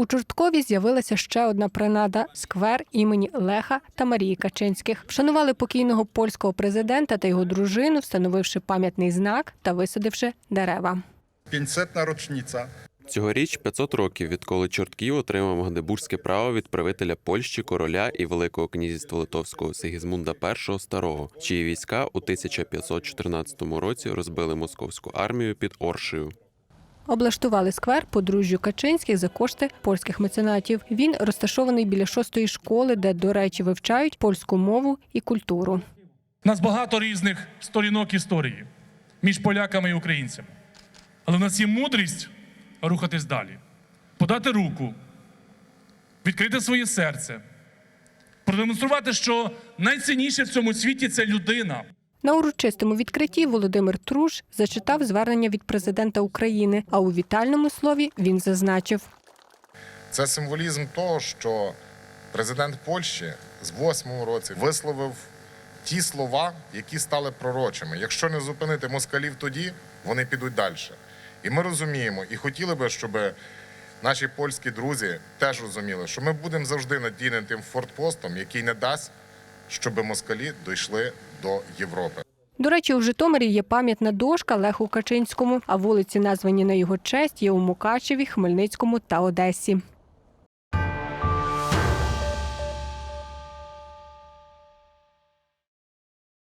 У Чорткові з'явилася ще одна принада сквер імені Леха та Марії Качинських. Вшанували покійного польського президента та його дружину, встановивши пам'ятний знак та висадивши дерева. 500 rocznica Цьогоріч 500 років, відколи Чортків отримав Магдебурзьке право від правителя Польщі, короля і Великого князівства Литовського Сигізмунда І Старого, чиї війська у 1514 році розбили московську армію під Оршею. Облаштували сквер подружжю Качинських за кошти польських меценатів. Він розташований біля шостої школи, де, до речі, вивчають польську мову і культуру. У нас багато різних сторінок історії між поляками і українцями. Але в нас є мудрість рухатись далі, подати руку, відкрити своє серце, продемонструвати, що найцінніше в цьому світі це людина. На урочистому відкритті Володимир Труш зачитав звернення від президента України. А у вітальному слові він зазначив. Це символізм того, що президент Польщі з восьмого році висловив ті слова, які стали пророчими. Якщо не зупинити москалів тоді, вони підуть далі. І ми розуміємо, і хотіли би, щоб наші польські друзі теж розуміли, що ми будемо завжди надійним тим фортпостом, який не дасть, щоб москалі дійшли до Європи. До речі, у Житомирі є пам'ятна дошка Леху Качинському, а вулиці, названі на його честь, є у Мукачеві, Хмельницькому та Одесі.